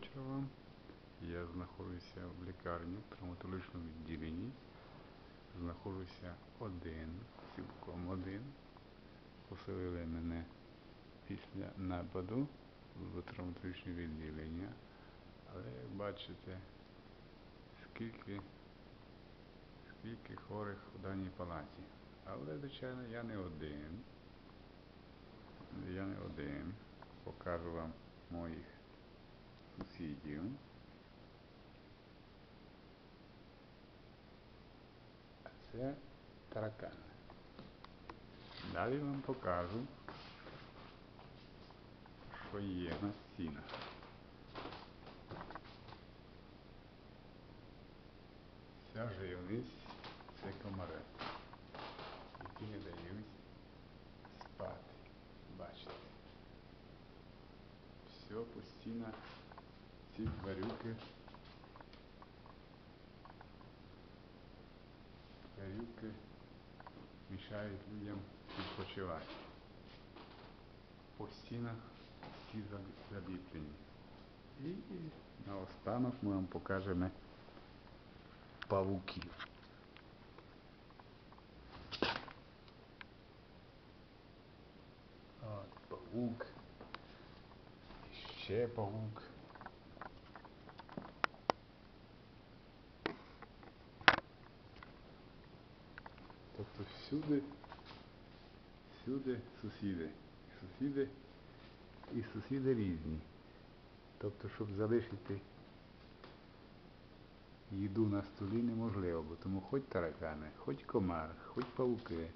вечора вам. Я знаходжуся в лікарні, в травматологічному відділенні. Знаходжуся один, цілком один. Поселили мене після нападу в травматологічне відділення. Але як бачите, скільки, скільки хворих в даній палаті. Але, звичайно, я не один. Я не один. Покажу вам моїх сусідів. А це таракани. Далі вам покажу, що є на стінах. Вся живність це комари, які не дають спати. Бачите. Все постійно ці тварюки. Тварюки мішають людям відпочивати. По стінах всі заліплені. І наостанок ми вам покажемо павуків. От павук. Ще павук. Тобто всюди, всюди сусіди. Сусіди і сусіди різні. Тобто, щоб залишити їду на столі неможливо, бо тому хоч таракани, хоч комар, хоч павуки.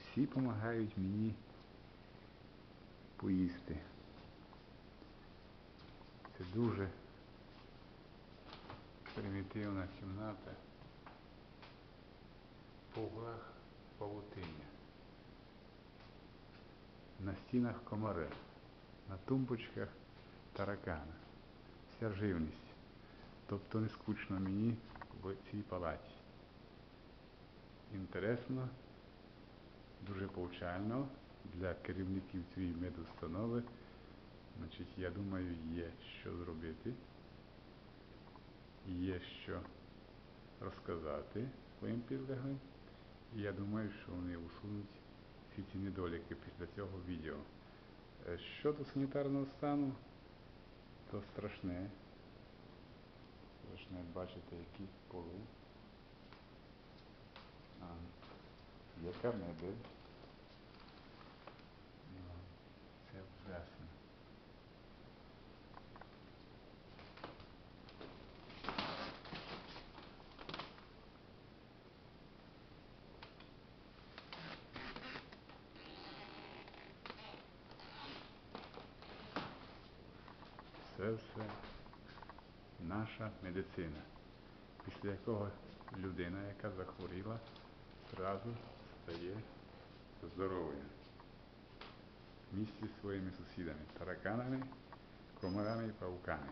Всі допомагають мені поїсти. Це дуже примітивна кімната. По углах павутиння. На стінах комари, на тумбочках таракани. Вся живність. Тобто не скучно мені в цій палаті. Інтересно, дуже повчально для керівників цієї медустанови. Значить, я думаю, є що зробити, є що розказати своїм підлеглим. І я думаю, що вони усунуть всі ці недоліки після цього відео. Е, Щодо санітарного стану, то страшне. Страшне бачите, які поли. Яка мебель. Це все наша медицина, після якого людина, яка захворіла, зразу стає здоровою. Місті зі своїми сусідами, тараканами, комарами і пауками.